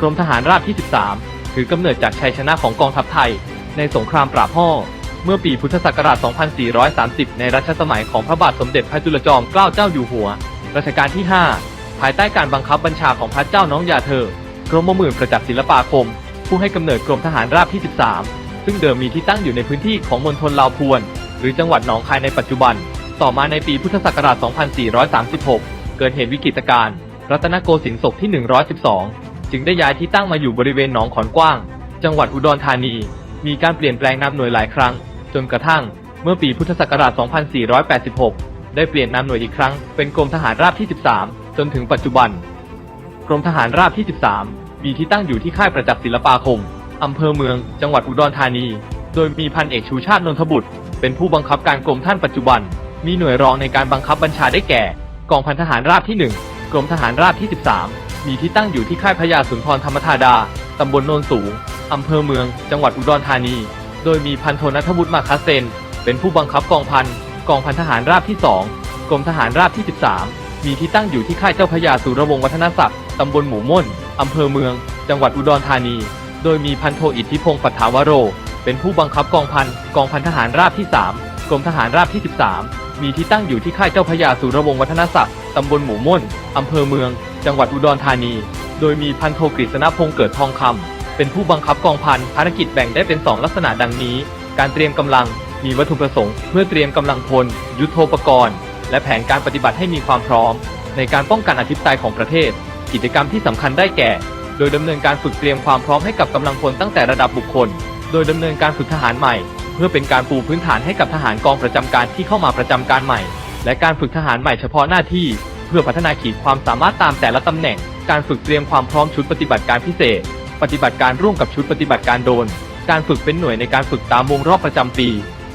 กรมทหารราบที่ 13 ถือกำเนิดจากชัยชนะของกองทัพไทย ในสงครามปราบห่อเมื่อปีพุทธศักราช 2430 ในรัชสมัยของพระบาทสมเด็จพระจุลจอมเกล้าเจ้าอยู่หัว รัชกาลที่ 5 ภายใต้การบังคับบัญชาของพระเจ้าน้องยาเธอกรมหมื่นประจักษ์ศิลปาคม ผู้ให้กำเนิดกรมทหารราบที่ 13 ซึ่งเดิมมีที่ตั้งอยู่ในพื้นที่ของมณฑลลาวพวน หรือจังหวัดหนองคายในปัจจุบัน ต่อมาในปีพุทธศักราช 2436 เกิดเหตุวิกฤตการณ์รัตนโกสินทร์ศกที่ 112 จึงได้ย้ายที่ตั้งมาอยู่บริเวณหนองขอนกว้าง จังหวัดอุดรธานี มีการเปลี่ยนแปลงนามหน่วยหลายครั้ง จนกระทั่งเมื่อปีพุทธศักราช 2486 ได้เปลี่ยนนามหน่วยอีกครั้ง เป็นกรมทหารราบที่ 13 จนถึงปัจจุบัน กรมทหารราบที่ 13 มีที่ตั้งอยู่ที่ค่ายประจักษ์ศิลปาคม อำเภอเมือง จังหวัดอุดรธานี โดยมีพันเอกชูชาตินนทบุตร เป็นผู้บังคับการกรมท่านปัจจุบัน มีหน่วยรองในการบังคับบัญชาได้แก่ กองพันทหารราบที่ 1 กรมทหารราบที่ 13 มีที่ตั้งอยู่ที่ค่ายพญาสุนทรธรรมธาดา ตำบลโนนสูง อำเภอเมือง จังหวัดอุดรธานี โดยมีพันโทนัทวุฒิมาคาเซน เป็นผู้บังคับกองพัน กองพันทหารราบที่ 2 กรมทหารราบที่ 13 มีที่ตั้งอยู่ที่ค่ายเจ้าพระยาสุรวงศ์วัฒนศักดิ์ตำบลหมู่ม่น อำเภอเมือง จังหวัดอุดรธานี โดยมีพันโทอิทธิพงศ์ปัฏฐาวโร เป็นผู้บังคับกองพัน กองพันทหารราบที่ 3 กรมทหารราบที่ 13 มีที่ตั้งอยู่ที่ค่ายเจ้าพระยาสุรวงศ์วัฒนศักดิ์ตำบลหมู่ม่น อำเภอเมือง จังหวัดอุดรธานี โดยมีพันโทกฤษณพงศ์เกิดทองคำเป็นผู้บังคับกองพันภารกิจแบ่งได้เป็น 2 ลักษณะดังนี้ การเตรียมกำลังมีวัตถุประสงค์เพื่อเตรียมกำลังพล ยุทโธปกรณ์ และแผนการปฏิบัติให้มีความพร้อม ในการป้องกันอธิปไตยของประเทศ กิจกรรมที่สำคัญได้แก่ โดยดำเนินการฝึกเตรียมความพร้อมให้กับกำลังพลตั้งแต่ระดับบุคคล โดยดำเนินการฝึกทหารใหม่ เพื่อเป็นการปูพื้นฐานให้กับทหารกองประจำการที่เข้ามาประจำการใหม่ และการฝึกทหารใหม่เฉพาะหน้าที่ เพื่อพัฒนาขีดความสามารถตามแต่ละตำแหน่ง การฝึกเตรียมความพร้อมชุดปฏิบัติการพิเศษ ปฏิบัติการร่วมกับชุดปฏิบัติการโดน การฝึกเป็นหน่วยในการฝึกตามวงรอบประจำปี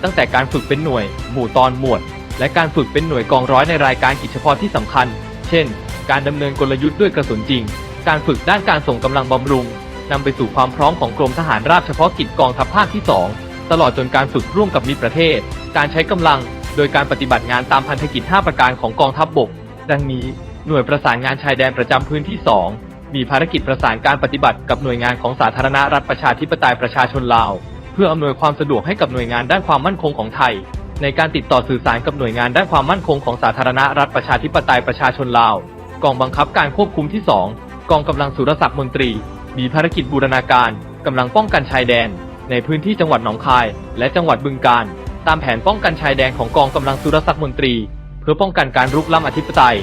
ตั้งแต่การฝึกเป็นหน่วย หมู่ตอนหมวด และการฝึกเป็นหน่วยกองร้อยในรายการกิจเฉพาะที่สำคัญ เช่น การดำเนินกลยุทธ์ด้วยกระสุนจริง การฝึกด้านการส่งกำลังบำรุงนำไปสู่ความพร้อมของกรมทหารราบเฉพาะกิจกองทัพภาคที่ 2 ตลอดจนการฝึกร่วมกับมิตรประเทศ การใช้กำลัง โดยการปฏิบัติงานตามพันธกิจ 5 ประการของกองทัพบบก ดังนี้หน่วยประสานงานชายแดนประจำพื้นที่ 2 มีภารกิจประสานการปฏิบัติกับหน่วยงานของสาธารณรัฐประชาธิปไตยประชาชนลาว เพื่ออำนวยความสะดวกให้กับหน่วยงานด้านความมั่นคงของไทย ในการติดต่อสื่อสารกับหน่วยงานด้านความมั่นคงของสาธารณรัฐประชาธิปไตยประชาชนลาว กองบังคับการควบคุมที่ 2 กองกำลังสุรศักดิ์มนตรี มีภารกิจบูรณาการกำลังป้องกันชายแดน ในพื้นที่จังหวัดหนองคาย และจังหวัดบึงกาฬตามแผนป้องกันชายแดนของกองกำลังสุรศักดิ์มนตรี เพื่อป้องกันการรุกล้ำอธิปไตย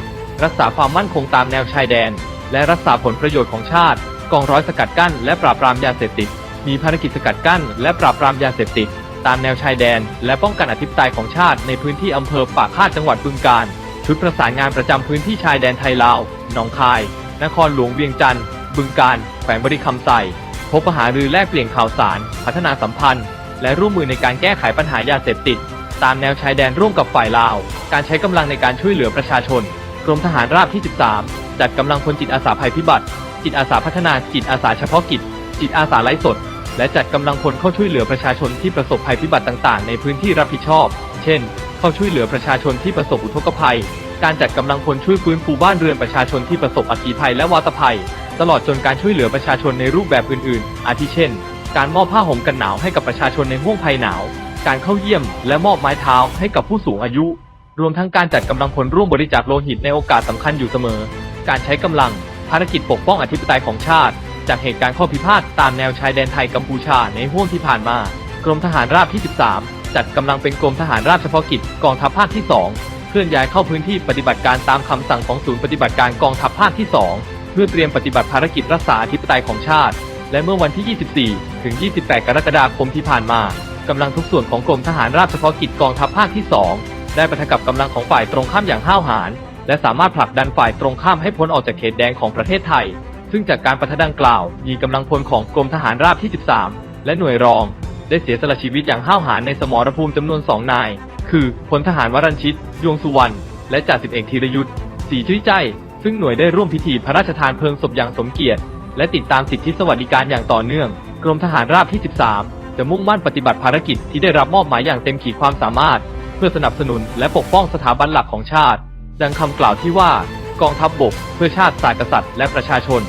รักษาความมั่นคงตามแนวชายแดน และรักษาผลประโยชน์ของชาติ กองร้อยสกัดกั้นและปราบปรามยาเสพติด มีภารกิจสกัดกั้นและปราบปรามยาเสพติด ตามแนวชายแดน และป้องกันอธิปไตยของชาติในพื้นที่อำเภอปากคาดจังหวัดบึงกาฬชุดประสานงานประจำพื้นที่ชายแดนไทยลาว หนองคาย นครหลวงเวียงจันทร์ บึงกาฬ แขวงบริคำไซพบปะหารือแลกเปลี่ยนข่าวสาร พัฒนาสัมพันธ์ และร่วมมือในการแก้ไขปัญหายาเสพติด ตามแนวชายแดนร่วมกับฝ่ายลาว การใช้กำลังในการช่วยเหลือประชาชน กรมทหารราบที่ 13 จัดกำลังพลจิตอาสาภัยพิบัติ จิตอาสาพัฒนาจิตอาสาเฉพาะกิจ จิตอาสาไร้สด และจัดกำลังพลเข้าช่วยเหลือประชาชนที่ประสบภัยพิบัติต่างๆ ในพื้นที่รับผิดชอบ เช่น เข้าช่วยเหลือประชาชนที่ประสบอุทกภัย การจัดกำลังพลช่วยฟื้นฟูบ้านเรือนประชาชนที่ประสบอัคคีภัยและวาตภัย ตลอดจนการช่วยเหลือประชาชนในรูปแบบอื่น ๆ อาทิเช่น การมอบผ้าห่มกันหนาวให้กับประชาชนในห้วงภัยหนาว การเข้าเยี่ยม และมอบไม้เท้าให้กับผู้สูงอายุ รวมทั้งการจัดกำลังพลร่วมบริจาคโลหิตในโอกาสสำคัญอยู่เสมอ การใช้กำลังภารกิจปกป้องอธิปไตยของชาติ จากเหตุการณ์ข้อพิพาทตามแนวชายแดนไทยกัมพูชาในห้วงที่ผ่านมา กรมทหารราบที่ 13 จัดกำลังเป็นกรมทหารราบเฉพาะกิจกองทัพภาคที่ 2 เคลื่อนย้ายเข้าพื้นที่ปฏิบัติการตามคำสั่งของศูนย์ปฏิบัติการกองทัพภาคที่ 2 เพื่อเตรียมปฏิบัติภารกิจรักษาอธิปไตยของชาติ และเมื่อวันที่ 24 ถึง 28 กรกฎาคมที่ผ่านมา กำลังทุกส่วนของกรมทหารราบเฉพาะกิจกองทัพภาคที่ 2 ได้ปะทะกับกำลังของฝ่ายตรงข้ามอย่างห้าวหาญและสามารถผลักดันฝ่ายตรงข้ามให้พ้นออกจากเขตแดงของประเทศไทย ซึ่งจากการปะทะดังกล่าว มีกำลังพลของกรมทหารราบที่ 13 และหน่วยรอง ได้เสียสละชีวิตอย่างห้าวหาญในสมรภูมิจำนวน2นาย คือพลทหารวรัญชิต ยวงสุวรรณ และจ่าสิบเอกธีรยุทธ์ศรีชุยใจ ซึ่งหน่วยได้ร่วมพิธีพระราชทานเพลิงศพอย่างสมเกียรติ และติดตามสิทธิสวัสดิการอย่างต่อเนื่อง กรมทหารราบที่ 13 จะมุ่งมั่นปฏิบัติภารกิจที่ได้รับมอบหมายอย่างเต็มขีดความสามารถ เพื่อสนับสนุนและปกป้องสถาบันหลักของชาติ ดังคำกล่าวที่ว่ากองทัพบบกเพื่อชาติศาสตร์กษัตริย์และประชาชน